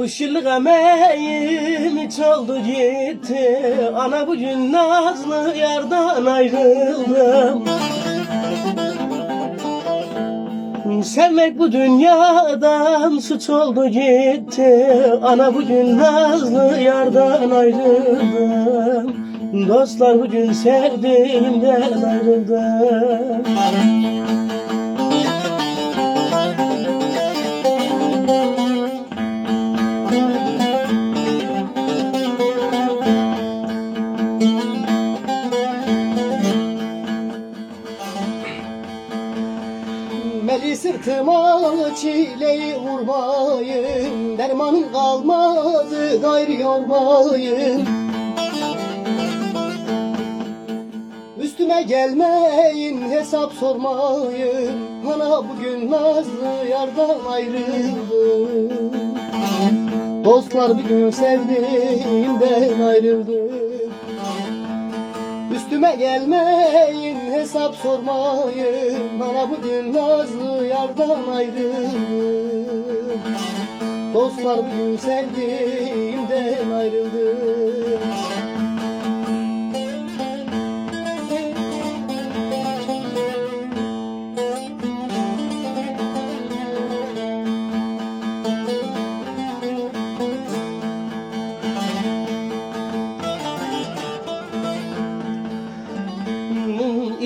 Bu şıllık emeğim oldu gitti. Ana bugün nazlı yardan ayrıldım. Sevmek bu dünyadan suç oldu gitti. Ana bugün nazlı yardan ayrıldım. Dostlar bugün sevdiğimden ayrıldım Meli sırtıma çileyi vurmayın Dermanım kalmadı gayrı yormayın. Üstüme gelmeyin hesap sormayın Ana bugün nazlı yardan ayrıldım. Dostlar bir gün sevdiğimden ayrıldım Üstüme gelmeyin hesap sormayın. Bana bugün nazlı yardan ayrıldım Dostlar bugün sevdiğimden ayrıldım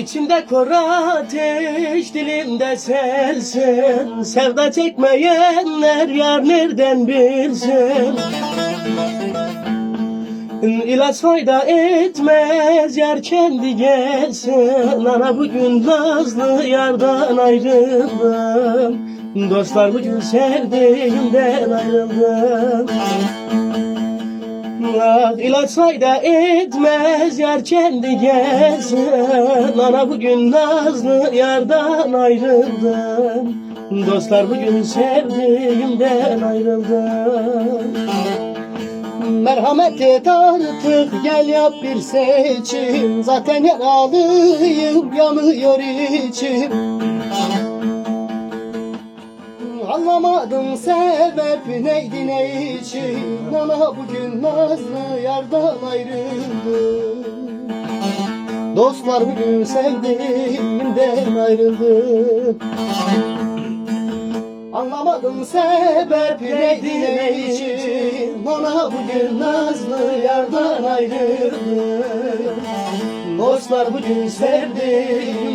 İçimde kor ateş, dilimde sensin. Sevda çekmeyenler yar nereden bilsin? İlaç fayda etmez yar kendi gelsin. Ana bugün nazlı yardan ayrıldım. Dostlar bugün sevdiğimden ayrıldım. Ah, ilaç fayda etmez yar kendi gelsin Ana bugün nazlı yardan ayrıldım. Dostlar bugün sevdiğimden ayrıldım. Merhamet et artık gel yap bir seçim. Zaten yaralıyım yanıyor içim. Anlamadım sebep neydi ne için? Ana bugün nazlı yardan ayrıldım Dostlar bugün sevdiğimden ayrıldım. Anlamadım sebep neydi ne için. Ana bugün nazlı yardan ayrıldım. Dostlar bugün ayrıldım